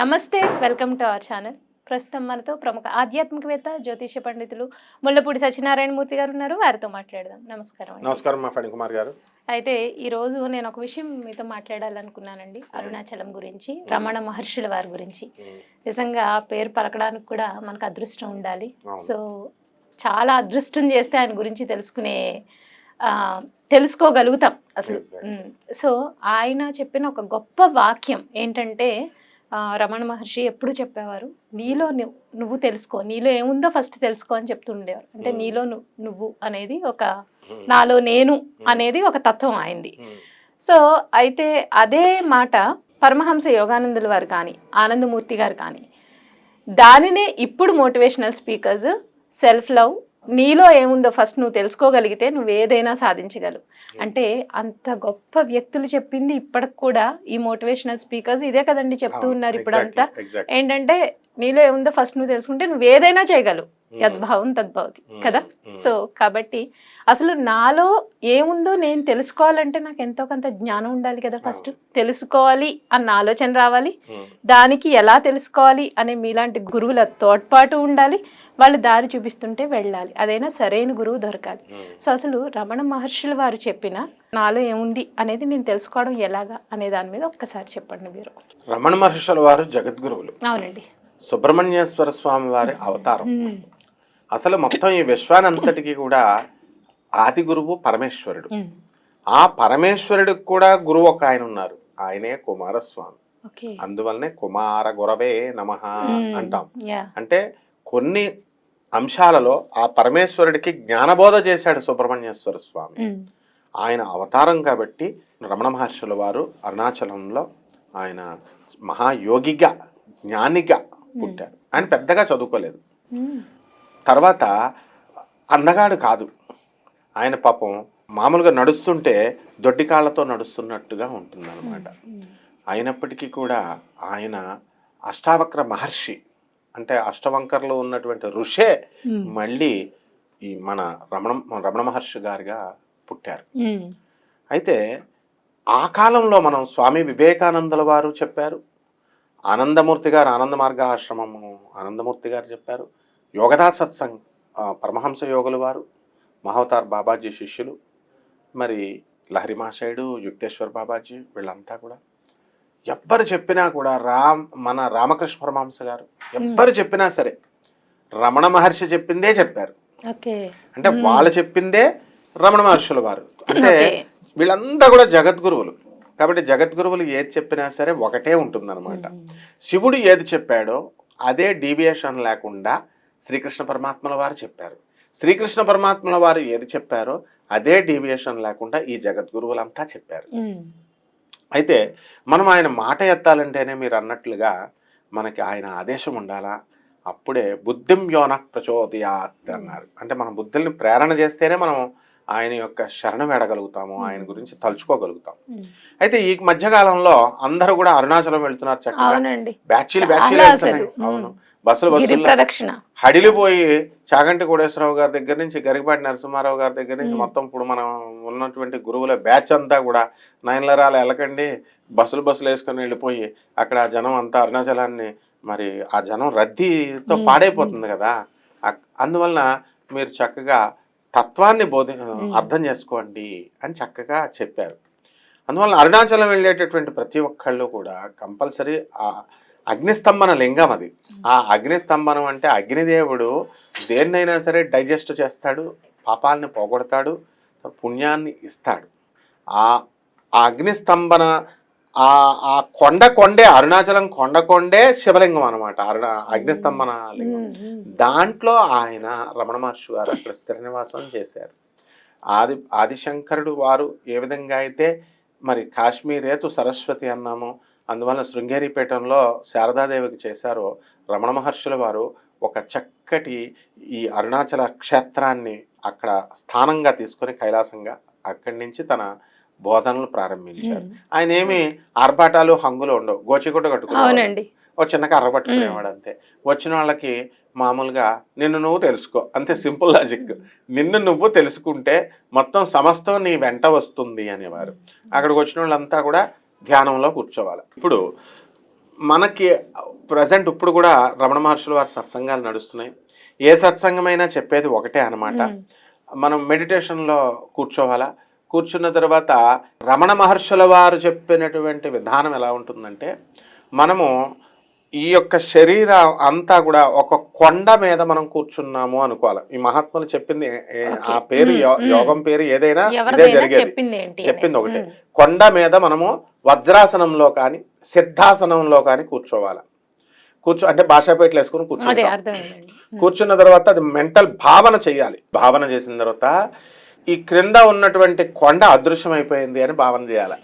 నమస్తే welcome to our channel. ప్రస్తుతం మనతో ప్రముఖ ఆధ్యాత్మికవేత్త జ్యోతిష పండితులు ముళ్ళపూడి సత్యనారాయణ మూర్తి గారు ఉన్నారు. వారితో మాట్లాడదాం. నమస్కారం అండి. నమస్కారం మా ఫణి కుమార్ గారు. అయితే ఈ రోజు నేను ఒక విషయం మీతో మాట్లాడాలనుకున్నానండి. అరుణాచలం గురించి రమణ మహర్షుల వారి గురించి. నిజంగా ఆ పేరు పలకడానికి కూడా మనకు అదృష్టం ఉండాలి. సో చాలా అదృష్టం చేస్తే ఆయన గురించి తెలుసుకునే తెలుసుకోగలుగుతాం అసలు. సో ఆయన చెప్పిన ఒక గొప్ప వాక్యం ఏంటంటే రమణ మహర్షి ఎప్పుడు చెప్పేవారు? నీలో నువ్వు నువ్వు తెలుసుకో నీలో ఏముందో ఫస్ట్ తెలుసుకో అని చెప్తుండేవారు. అంటే. నీలో నువ్వు అనేది ఒక నాలో నేను అనేది ఒక తత్వం అయింది. సో అయితే అదే మాట పరమహంస యోగానందుల వారు కానీ ఆనందమూర్తి గారు కానీ దానినే ఇప్పుడు మోటివేషనల్ స్పీకర్స్ సెల్ఫ్ లవ్ నీలో ఏముందో ఫస్ట్ నువ్వు తెలుసుకోగలిగితే నువ్వు ఏదైనా సాధించగలవు. అంటే అంత గొప్ప వ్యక్తులు చెప్పింది ఇప్పటికి కూడా ఈ మోటివేషనల్ స్పీకర్స్ ఇదే కదండి చెప్తూ ఉన్నారు ఇప్పుడు అంతా ఏంటంటే నీలో ఏముందో ఫస్ట్ నువ్వు తెలుసుకుంటే నువ్వు ఏదైనా చేయగలవు. యద్భావం తద్భవతి కదా? సో కాబట్టి అసలు నాలో ఏముందో నేను తెలుసుకోవాలంటే నాకు ఎంతో కొంత జ్ఞానం ఉండాలి కదా ఫస్ట్. తెలుసుకోవాలి అన్న ఆలోచన రావాలి. దానికి ఎలా తెలుసుకోవాలి అనే మీలాంటి గురువుల తోడ్పాటు ఉండాలి. వాళ్ళు దారి చూపిస్తుంటే వెళ్ళాలి. అదైనా సరైన గురువు దొరకాలి. సో అసలు రమణ మహర్షుల వారు చెప్పిన నాలో ఏముంది అనేది నేను తెలుసుకోవడం ఎలాగా అనే దాని మీద ఒక్కసారి చెప్పండి మీరు. రమణ మహర్షుల వారు జగద్గురువులు. అవునండి. సుబ్రహ్మణ్యేశ్వర స్వామి వారి అవతారం. అసలు మొత్తం ఈ విశ్వానంతటికి కూడా ఆది గురువు పరమేశ్వరుడు. ఆ పరమేశ్వరుడికి కూడా గురువు ఒక ఆయన ఉన్నారు. ఆయనే కుమారస్వామి. అందువల్లనే కుమార గురవే నమ అంటాం. అంటే కొన్ని అంశాలలో ఆ పరమేశ్వరుడికి జ్ఞానబోధ చేశాడు సుబ్రహ్మణ్యేశ్వర స్వామి. ఆయన అవతారం కాబట్టి రమణ మహర్షుల వారు అరుణాచలంలో ఆయన మహాయోగిగా జ్ఞానిగా పుట్టారు. ఆయన పెద్దగా చదువుకోలేదు. తర్వాత అందగాడు కాదు. ఆయన పాపం మామూలుగా నడుస్తుంటే దొడ్డి కాళ్ళతో నడుస్తున్నట్టుగా ఉంటుందన్నమాట. అయినప్పటికీ కూడా ఆయన అష్టావక్ర మహర్షి. అంటే అష్టవంకర్లో ఉన్నటువంటి ఋషే మళ్ళీ ఈ మన రమణ రమణ మహర్షి గారిగా పుట్టారు. అయితే ఆ కాలంలో మనం స్వామి వివేకానందుల వారు చెప్పారు ఆనందమూర్తి గారు ఆనంద మార్గ ఆశ్రమము ఆనందమూర్తి గారు చెప్పారు యోగదా సత్సంగ్ పరమహంస యోగుల వారు మహవతార్ బాబాజీ శిష్యులు మరి లహరి మాషయుడు యుక్తేశ్వర్ బాబాజీ వీళ్ళంతా కూడా ఎవ్వరు చెప్పినా కూడా రామ్ మన రామకృష్ణ పరమహంస గారు ఎవ్వరు చెప్పినా సరే రమణ మహర్షి చెప్పిందే చెప్పారు. అంటే వాళ్ళు చెప్పిందే రమణ మహర్షుల వారు. అంటే. వీళ్ళంతా కూడా జగద్గురువులు. కాబట్టి జగద్గురువులు ఏది చెప్పినా సరే ఒకటే ఉంటుందన్నమాట. శివుడు ఏది చెప్పాడో అదే డీవియేషన్ లేకుండా శ్రీకృష్ణ పరమాత్మల వారు చెప్పారు. శ్రీకృష్ణ పరమాత్మల వారు ఏది చెప్పారో అదే డీవియేషన్ లేకుండా ఈ జగద్గురువులంతా చెప్పారు. అయితే మనం ఆయన మాట ఎత్తాలంటేనే మీరు అన్నట్లుగా మనకి ఆయన ఆదేశం ఉండాలా? అప్పుడే బుద్ధిం యోన ప్రచోదయాత్ అన్నారు. అంటే మన బుద్ధుల్ని ప్రేరణ చేస్తేనే మనం ఆయన యొక్క శరణం ఎడగలుగుతాము ఆయన గురించి తలుచుకోగలుగుతాం. అయితే ఈ మధ్యకాలంలో అందరూ కూడా అరుణాచలం వెళ్తున్నారు చక్కగా. బ్యాచీలు చాలా బ్యాచీలు. వెళ్తున్నాయి. అవును. బస్సులు బస్సులు. ప్రదక్షిణ. హడిలిపోయి చాగంటి కోటేశ్వరరావు గారి దగ్గర నుంచి గరిపాటి నరసింహారావు గారి దగ్గర నుంచి మొత్తం ఇప్పుడు మనం ఉన్నటువంటి గురువుల బ్యాచ్ అంతా కూడా నయనలరాలు వెళ్ళకండి బస్సులు బస్సులు వేసుకొని వెళ్ళిపోయి అక్కడ ఆ జనం అంతా అరుణాచలాన్ని మరి ఆ జనం రద్దీతో పాడైపోతుంది కదా. అందువలన మీరు చక్కగా తత్వాన్ని బోధి అర్థం చేసుకోండి అని చక్కగా చెప్పారు. అందువలన అరుణాచలం వెళ్ళేటటువంటి ప్రతి ఒక్కళ్ళు కూడా కంపల్సరీ ఆ అగ్నిస్తంభన లింగం అది. ఆ అగ్నిస్తంభనం అంటే అగ్నిదేవుడు దేన్నైనా సరే డైజెస్ట్ చేస్తాడు పాపాలని పోగొడతాడు పుణ్యాన్ని ఇస్తాడు. ఆ అగ్నిస్తంభన ఆ ఆ కొండ కొండే అరుణాచలం కొండ కొండే శివలింగం అనమాట అరుణ అగ్నిస్తంభన లింగం. దాంట్లో ఆయన రమణ మహర్షి గారు అక్కడ స్థిర నివాసం చేశారు. ఆది ఆదిశంకరుడు వారు ఏ విధంగా అయితే మరి కాశ్మీరేతు సరస్వతి అన్నాము అందువల్ల శృంగేరిపేటంలో శారదాదేవికి చేశారో రమణ మహర్షుల వారు ఒక చక్కటి ఈ అరుణాచల క్షేత్రాన్ని అక్కడ స్థానంగా తీసుకొని కైలాసంగా అక్కడి నుంచి తన బోధనలు ప్రారంభించారు. ఆయన ఏమి ఆర్భాటాలు హంగులు ఉండవు. గోచిగుడ్డ కట్టుకున్నాడు ఓ చిన్న కర్ర పట్టుకునేవాడు అంతే. వచ్చిన వాళ్ళకి మామూలుగా నిన్ను నువ్వు తెలుసుకో. అంతే సింపుల్ లాజిక్. నిన్ను నువ్వు తెలుసుకుంటే మొత్తం సమస్తం నీ వెంట వస్తుంది అనేవారు. అక్కడికి వచ్చిన వాళ్ళంతా కూడా ధ్యానంలో కూర్చోవాలి. ఇప్పుడు మనకి ప్రజెంట్ ఇప్పుడు కూడా రమణ మహర్షుల వారి సత్సంగాలు నడుస్తున్నాయి. ఏ సత్సంగమైనా చెప్పేది ఒకటే అన్నమాట. మనం మెడిటేషన్లో కూర్చోవాలా? కూర్చున్న తర్వాత రమణ మహర్షుల వారు చెప్పినటువంటి విధానం ఎలా ఉంటుందంటే మనము ఈ యొక్క శరీరం అంతా కూడా ఒక కొండ మీద మనం కూర్చున్నాము అనుకోవాలి. ఈ మహాత్ములు చెప్పింది ఆ పేరు యోగం పేరు ఏదైనా ఇదే జరిగేది. చెప్పింది ఒకటే. కొండ మీద మనము వజ్రాసనంలో కానీ సిద్ధాసనంలో కానీ కూర్చోవాలి. కూర్చో అంటే భాషాపేటలు వేసుకుని కూర్చోవాలి కూర్చున్న తర్వాత అది మెంటల్ భావన చేయాలి. భావన చేసిన తర్వాత ఈ క్రింద ఉన్నటువంటి కొండ అదృశ్యం అయిపోయింది అని భావన చేయాలి.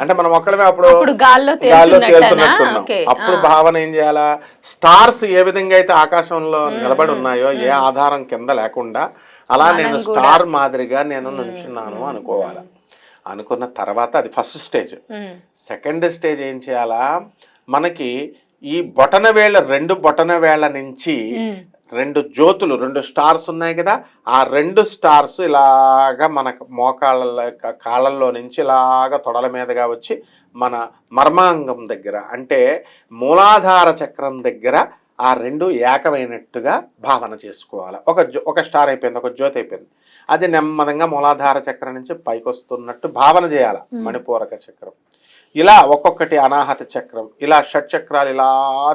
అంటే మనం ఒక్కడమే అప్పుడు అప్పుడు గాల్లో గాల్లో తేలుతున్నట్టనా? తేలుతున్నట్టున్నాం. అప్పుడు భావన ఏం చేయాలా? స్టార్స్ ఏ విధంగా అయితే ఆకాశంలో నిలబడి ఉన్నాయో ఏ ఆధారం కింద లేకుండా అలా నేను స్టార్ మాదిరిగా నేను నుంచున్నాను అనుకోవాలి? అనుకున్న తర్వాత అది ఫస్ట్ స్టేజ్. సెకండ్ స్టేజ్ ఏం చేయాలా? మనకి ఈ బొటన వేళ్ళ రెండు బొటన వేళ్ళ నుంచి. రెండు జ్యోతులు రెండు స్టార్స్ ఉన్నాయి కదా ఆ రెండు స్టార్స్ ఇలాగా మన మోకాళ్ళ కాళ్ళల్లో నుంచి ఇలాగా తొడల మీదగా వచ్చి మన మర్మాంగం దగ్గర అంటే మూలాధార చక్రం దగ్గర ఆ రెండు ఏకమైనట్టుగా భావన చేసుకోవాలి. ఒక ఒక స్టార్ అయిపోయింది ఒక జ్యోతి అయిపోయింది. అది నెమ్మదంగా మూలాధార చక్రం నుంచి పైకి వస్తున్నట్టు భావన చేయాలి మణిపూరక చక్రం. ఇలా ఒక్కొక్కటి అనాహత చక్రం ఇలా షట్ చక్రాలు ఇలా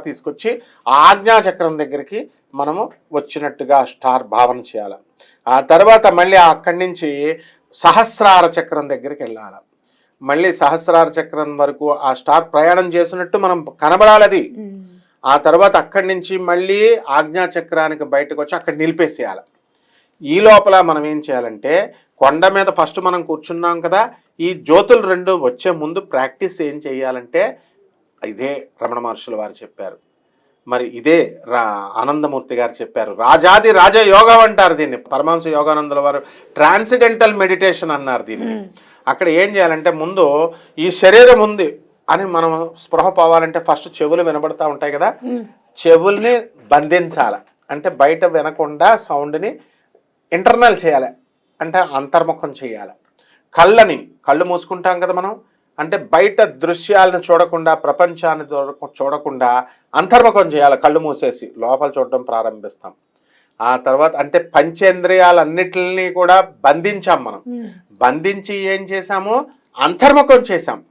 తీసుకొచ్చి ఆజ్ఞా చక్రం దగ్గరికి మనము వచ్చినట్టుగా స్టార్ భావన చేయాలి. ఆ తర్వాత మళ్ళీ అక్కడి నుంచి సహస్రార చక్రం దగ్గరికి వెళ్ళాలి. మళ్ళీ సహస్రార చక్రం వరకు ఆ స్టార్ ప్రయాణం చేసినట్టు మనం కనబడాలి అది. ఉమ్. ఆ తర్వాత అక్కడి నుంచి మళ్ళీ ఆజ్ఞా చక్రానికి బయటకు వచ్చి అక్కడ నిలిపేసేయాలి. ఈ లోపల మనం ఏం చేయాలంటే కొండ మీద ఫస్ట్ మనం కూర్చున్నాం కదా ఈ జ్యోతులు రెండు వచ్చే ముందు ప్రాక్టీస్ ఏం చేయాలంటే ఇదే రమణ మహర్షుల వారు చెప్పారు. మరి ఇదే రా ఆనందమూర్తి గారు చెప్పారు. రాజాది రాజ యోగం అంటారు దీన్ని. పరమహంస యోగానందుల వారు ట్రాన్సిడెంటల్ మెడిటేషన్ అన్నారు దీన్ని. అక్కడ ఏం చేయాలంటే ముందు ఈ శరీరం ఉంది అని మనం స్పృహ పోవాలంటే ఫస్ట్ చెవులు వినబడతా ఉంటాయి కదా? చెవుల్ని బంధించాలి. అంటే బయట వినకుండా సౌండ్ని ఇంటర్నల్ చేయాలి. అంటే అంతర్ముఖం చేయాలి. కళ్ళని కళ్ళు మూసుకుంటాం కదా మనం? అంటే బయట దృశ్యాలను చూడకుండా ప్రపంచాన్ని చూడ- చూడకుండా అంతర్ముఖం చేయాలి కళ్ళు మూసేసి లోపల చూడడం ప్రారంభిస్తాం. ఆ తర్వాత అంటే పంచేంద్రియాలన్నిటిని కూడా బంధించాం మనం. బంధించి ఏం చేసాము అంతర్ముఖం చేసాం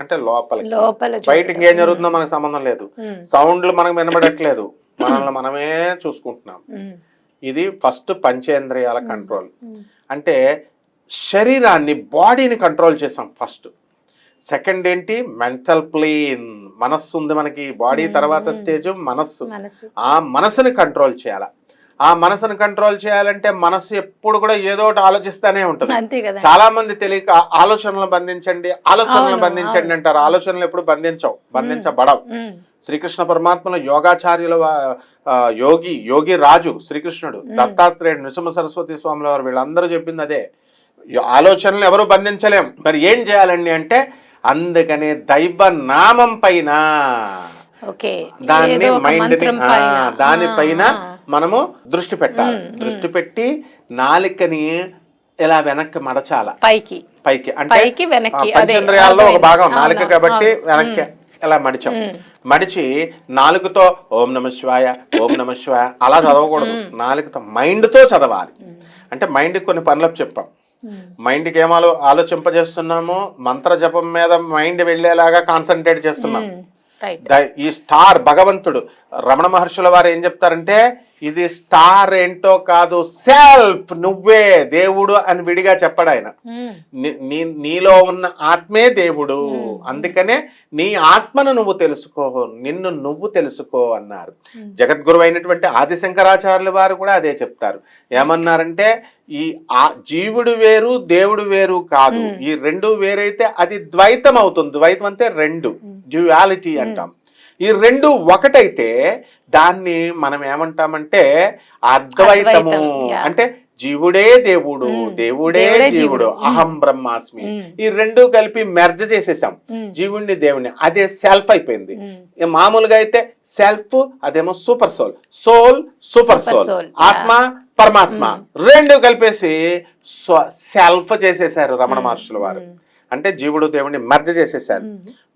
అంటే లోపలికి. లోపల బయట ఇంకేం జరుగుతుందో మనకు సంబంధం లేదు. సౌండ్లు మనకు వినబడట్లేదు. మనల్ని మనమే చూసుకుంటున్నాం. ఇది ఫస్ట్ పంచేంద్రియాల కంట్రోల్. అంటే శరీరాన్ని బాడీని కంట్రోల్ చేసాం ఫస్ట్. సెకండ్ ఏంటి? Mental plane. మనస్సు ఉంది మనకి. బాడీ తర్వాత స్టేజ్ మనస్సు. మనసు ఆ మనసుని కంట్రోల్ చేయాలి. ఆ మనసుని కంట్రోల్ చేయాలంటే మనసు ఎప్పుడు కూడా ఏదో ఒకటి ఆలోచిస్తానే ఉంటుంది. చాలా మంది తెలియక ఆలోచనలు బంధించండి ఆలోచనలు బంధించండి అంటారు. ఆలోచనలు ఎప్పుడు బంధించవు బంధించబడవు. శ్రీకృష్ణ పరమాత్మలో యోగాచార్యుల యోగి యోగి రాజు శ్రీకృష్ణుడు దత్తాత్రేయుడు నృసింహ సరస్వతి స్వాముల వారు వీళ్ళందరూ చెప్పింది అదే. ఆలోచనలు ఎవరు బంధించలేం. మరి ఏం చేయాలండి అంటే అందుకనే దైవ నామం పైన ఓకే. దాన్ని మైండ్. దానిపైన మనము దృష్టి పెట్టాలి. దృష్టి పెట్టి నాలికని ఇలా వెనక్కి మడచాల. పైకి. పైకి. అంటే పైకి, వెనక్కి, ఆ, అదే, పంచేంద్రియాల్లో ఒక. భాగం నాలుక కాబట్టి. వెనక్కి ఇలా మడిచాం. మడిచి నాలుగుతో ఓం నమ శివాయ ఓం నమ శివాయ అలా చదవకూడదు. నాలుగుతో మైండ్తో చదవాలి అంటే మైండ్ కొన్ని పనులు చెప్పాం. మైండ్కి ఏం ఆలో ఆలోచింపజేస్తున్నాము మంత్ర జపం మీద మైండ్ వెళ్ళేలాగా కాన్సన్ట్రేట్ చేస్తున్నాం. ద- ఈ స్టార్ భగవంతుడు రమణ మహర్షుల వారు ఏం చెప్తారంటే ఇది స్టార్ ఏంటో కాదు సెల్ఫ్ నువ్వే దేవుడు అని విడిగా చెప్పడు ఆయన. నీలో ఉన్న ఆత్మే దేవుడు. అందుకనే నీ ఆత్మను నువ్వు తెలుసుకో నిన్ను నువ్వు తెలుసుకో అన్నారు. జగద్గురు అయినటువంటి ఆదిశంకరాచార్యుల వారు కూడా అదే చెప్తారు. ఏమన్నారంటే ఈ ఆ జీవుడు వేరు దేవుడు వేరు కాదు. ఈ రెండు వేరైతే అది ద్వైతం అవుతుంది. ద్వైతం అంటే రెండు. డ్యుయాలిటీ అంటాం. ఈ రెండు ఒకటైతే దాన్ని మనం ఏమంటామంటే అద్వైతము. అంటే జీవుడే దేవుడు దేవుడే జీవుడు. అహం బ్రహ్మాస్మి. ఈ రెండు కలిపి మెర్జ్ చేసేసాం. జీవుణ్ణి దేవుణ్ణి. అదే సెల్ఫ్ అయిపోయింది. మామూలుగా అయితే సెల్ఫ్ అదేమో super soul. Soul super soul. ఆత్మ పరమాత్మ. రెండు కలిపేసి సెల్ఫ్ చేసేసారు రమణ మహర్షుల వారు. అంటే జీవుడు దేవుడిని మర్జ చేసేసాడు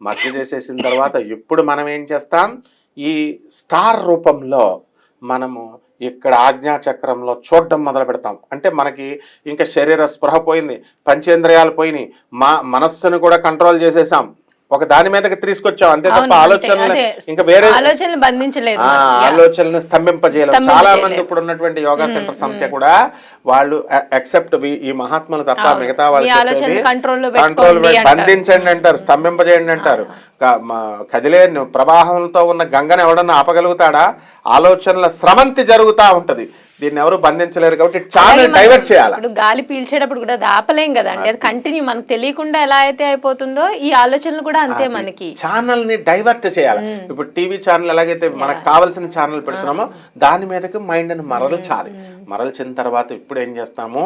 మర్జ చేసేసిన తర్వాత ఇప్పుడు మనం ఏం చేస్తాం? ఈ స్టార్ రూపంలో మనము ఇక్కడ ఆజ్ఞాచక్రంలో చూడడం మొదలు పెడతాం. అంటే మనకి ఇంకా శరీర స్పృహ పోయింది పంచేంద్రియాలు పోయినాయి. మా మనస్సును కూడా కంట్రోల్ చేసేసాం. ఒక దాని మీదకి తీసుకొచ్చాం అంతే తప్ప ఆలోచనలు. ఇంకా వేరే ఆలోచనలు బంధించలేదు ఆ మనం. Yeah. ఆలోచనని స్తంభింపజేయలేం చాలా. మంది ఇప్పుడు ఉన్నటువంటి యోగా సెంటర్స్ అంతే కూడా వాళ్ళు ఎక్సెప్ట్ ఈ మహాత్ములు తప్ప. మిగతా వాళ్ళు కంట్రోల్. బంధించండి అంటారు స్తంభింపజేయండి అంటారు కదిలే ప్రవాహంతో ఉన్న గంగను ఎవడన్నా ఆపగలుగుతాడా ఆలోచనల స్రవంతి జరుగుతా ఉంటది దీన్ని ఎవరు బంధించలేరు కాబట్టి ఛానల్ డైవర్ట్ చేయాలి? ఇప్పుడు గాలి పీల్చేటప్పుడు కూడా అది ఆపలేం కదా. అండి అది కంటిన్యూ మనకు తెలియకుండా ఎలా అయితే అయిపోతుందో ఈ ఆలోచనలు కూడా అంతే మనకి. ఛానల్ని డైవర్ట్ చేయాలి? ఇప్పుడు టీవీ ఛానల్ ఎలాగైతే మనకు కావాల్సిన ఛానల్ పెడుతున్నామో దాని మీదకి మైండ్ని మరల్చాలి మరల్చిన తర్వాత ఇప్పుడు ఏం చేస్తాము?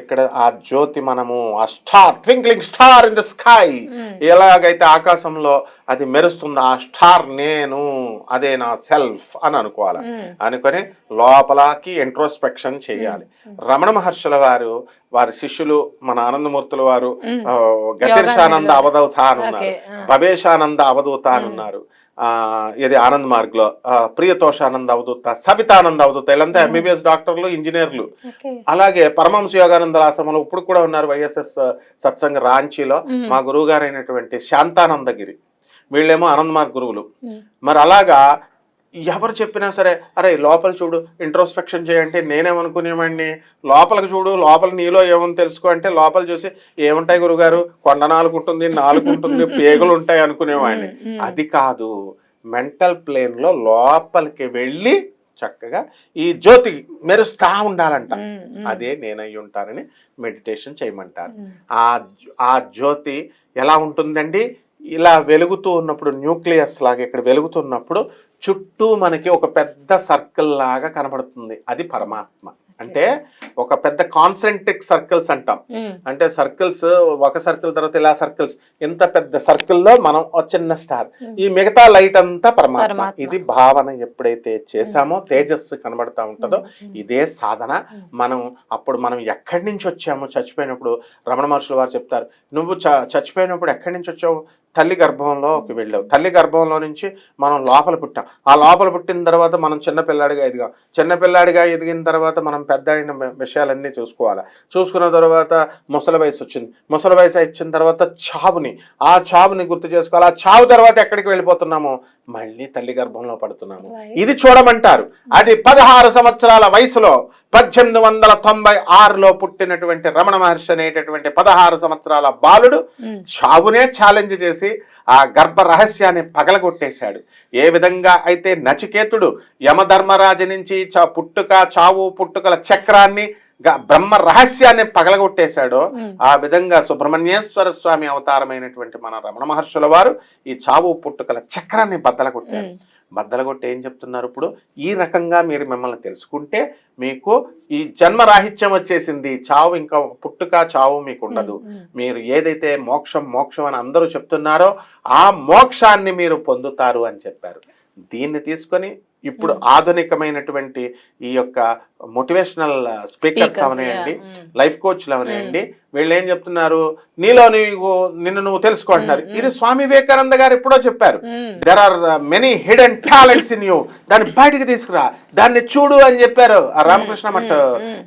ఇక్కడ ఆ జ్యోతి మనము ఆ star twinkling star in the sky. ఎలాగైతే ఆకాశంలో అది మెరుస్తుందో ఆ స్టార్ నేను అదే నా సెల్ఫ్ అని అనుకోవాలి. అనుకొని లోపలకి ఇంట్రోస్పెక్షన్ చేయాలి. రమణ మహర్షుల వారు వారి శిష్యులు మన ఆనందమూర్తుల వారు గతిర్షానంద అవధూత అని ఉన్నారు. భవేశానంద అవధూత అని ఉన్నారు. ఇది ఆనంద్ మార్గ్లో ఆ, ప్రియతోషానంద అవధూత సవితానంద అవధూత వీళ్ళంతా ఎంబీబీఎస్ డాక్టర్లు ఇంజనీర్లు. అలాగే పరమహంస యోగానంద ఆశ్రమంలో ఇప్పుడు కూడా ఉన్నారు వైఎస్ఎస్ సత్సంగ రాంచీలో మా గురువు గారు అయినటువంటి శాంతానందగిరి. వీళ్ళేమో ఆనంద్ మార్గ్ గురువులు. మరి అలాగా ఎవరు చెప్పినా సరే అరే లోపల చూడు ఇంట్రోస్పెక్షన్ చేయంటే నేనేమనుకునేవాడిని? లోపలికి చూడు లోపల నీలో ఏముంది తెలుసుకో అంటే లోపల చూసి ఏముంటాయి గురుగారు? కొండ నాలుగు ఉంటుంది నాలుగు ఉంటుంది పేగులు ఉంటాయి అనుకునేవాడిని అది కాదు. మెంటల్ ప్లేన్లో లోపలికి వెళ్ళి చక్కగా ఈ జ్యోతి మెరుస్తా ఉండాలంట. అదే నేనై ఉంటానని మెడిటేషన్ చేయమంటారు. ఆ ఆ జ్యోతి ఎలా ఉంటుందండి? ఇలా వెలుగుతూ ఉన్నప్పుడు న్యూక్లియస్ లాగా ఇక్కడ వెలుగుతున్నప్పుడు చుట్టూ మనకి ఒక పెద్ద సర్కిల్ లాగా కనబడుతుంది. అది పరమాత్మ. అంటే ఒక పెద్ద కాన్సెంట్రిక్ సర్కిల్స్ అంటాం. అంటే సర్కిల్స్ ఒక సర్కిల్ తర్వాత ఇలా సర్కిల్స్. ఇంత పెద్ద సర్కిల్లో మనం ఒక చిన్న స్టార్. ఈ మిగతా లైట్ అంతా పరమాత్మ. ఇది భావన ఎప్పుడైతే చేశామో తేజస్సు కనబడతా ఉంటుందో ఇదే సాధన. మనం అప్పుడు మనం ఎక్కడి నుంచి వచ్చామో చచ్చిపోయినప్పుడు రమణ మహర్షుల వారు చెప్తారు. నువ్వు చచ్చిపోయినప్పుడు ఎక్కడి నుంచి వచ్చావు? తల్లి గర్భంలోకి వెళ్ళావు. తల్లి గర్భంలో నుంచి మనం లోపల పుట్టాం. ఆ లోపల పుట్టిన తర్వాత మనం చిన్నపిల్లాడిగా ఎదిగాం. చిన్నపిల్లాడిగా ఎదిగిన తర్వాత మనం పెద్ద అయిన విషయాలన్నీ చూసుకోవాలి. చూసుకున్న తర్వాత ముసలి వయసు వచ్చింది. ముసలి వయసు ఇచ్చిన తర్వాత చావుని ఆ చావుని గుర్తు చేసుకోవాలి. ఆ చావు తర్వాత ఎక్కడికి వెళ్ళిపోతున్నామో? మళ్ళీ తల్లి గర్భంలో పడుతున్నాము. ఇది చూడమంటారు. అది పదహారు సంవత్సరాల వయసులో పద్దెనిమిది వందల తొంభై ఆరులో పుట్టినటువంటి రమణ మహర్షి అనేటటువంటి పదహారు సంవత్సరాల బాలుడు చావునే ఛాలెంజ్ చేసి ఆ గర్భ రహస్యాన్ని పగలగొట్టేశాడు. ఏ విధంగా అయితే నచికేతుడు యమధర్మరాజు నుంచి చ పుట్టుక చావు పుట్టుకల చక్రాన్ని బ్రహ్మ రహస్యాన్ని పగలగొట్టేశాడో ఆ విధంగా సుబ్రహ్మణ్యేశ్వర స్వామి అవతారమైనటువంటి మన రమణ మహర్షుల వారు ఈ చావు పుట్టుకల చక్రాన్ని బద్దలగొట్టారు. బద్దలగొట్టి ఏం చెప్తున్నారు ఇప్పుడు? ఈ రకంగా మీరు మిమ్మల్ని తెలుసుకుంటే మీకు ఈ జన్మ రాహిత్యం వచ్చేసింది. చావు ఇంకా పుట్టుక చావు మీకు ఉండదు. మీరు ఏదైతే మోక్షం మోక్షం అని అందరూ చెప్తున్నారో ఆ మోక్షాన్ని మీరు పొందుతారు అని చెప్పారు. దీన్ని తీసుకొని ఇప్పుడు ఆధునికమైనటువంటి ఈ యొక్క మోటివేషనల్ స్పీకర్స్ అవనేయండి. లైఫ్ కోచ్లు అవనేయండి వీళ్ళు ఏం చెప్తున్నారు? నీలో నీవు నిన్ను నువ్వు తెలుసుకో అంటున్నారు. ఇది స్వామి వివేకానంద గారు ఎప్పుడో చెప్పారు. There are many hidden talents in you దాన్ని బయటికి తీసుకురా. దాన్ని చూడు అని చెప్పారు ఆ రామకృష్ణ మఠ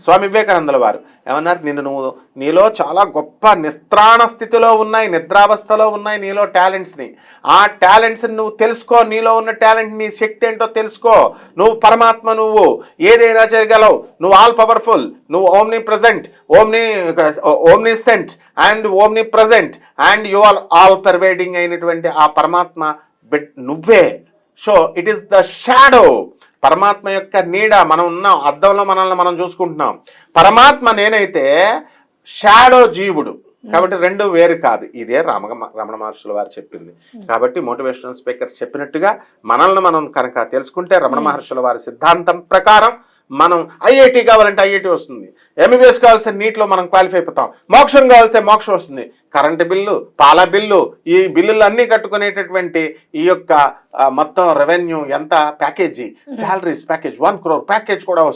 స్వామి వివేకానందుల వారు. ఏమన్నారు? నిన్ను నువ్వు నీలో చాలా గొప్ప నిస్త్రాణ స్థితిలో ఉన్నాయి నిద్రావస్థలో ఉన్నాయి నీలో టాలెంట్స్ని ఆ టాలెంట్స్ నువ్వు తెలుసుకో. నీలో ఉన్న టాలెంట్ నీ శక్తి ఏంటో తెలుసుకో. నువ్వు పరమాత్మ నువ్వు. ఏదైనా చేయగలవు నువ్వు ఆల్ పవర్ఫుల్ నువ్వు omnipresent omni omniscient and omnipresent and you are all pervading అయినటువంటి ఆ పరమాత్మ బిడ్ నువ్వే. So it is the shadow. పరమాత్మ యొక్క నీడ మనం ఉన్నాం అద్దంలో మనల్ని మనం చూసుకుంటున్నాం. పరమాత్మ నేనైతే షాడో జీవుడు. కాబట్టి రెండు వేరు కాదు. ఇదే రామ రమణ మహర్షుల వారు చెప్పింది. కాబట్టి మోటివేషనల్ స్పీకర్స్ చెప్పినట్టుగా మనల్ని మనం కనుక తెలుసుకుంటే రమణ మహర్షుల వారి సిద్ధాంతం ప్రకారం మనం ఐఐటి కావాలంటే ఐఐటి వస్తుంది. ఎంబీబీఎస్ కావాల్సిన నీటిలో మనం క్వాలిఫై అయిపోతాం. మోక్షం కావాల్సే మోక్షం వస్తుంది. కరెంటు బిల్లు పాల బిల్లు ఈ బిల్లులు అన్నీ కట్టుకునేటటువంటి ఈ యొక్క మొత్తం రెవెన్యూ ఎంత? Package. Salaries package one crore package కూడా వస్తుంది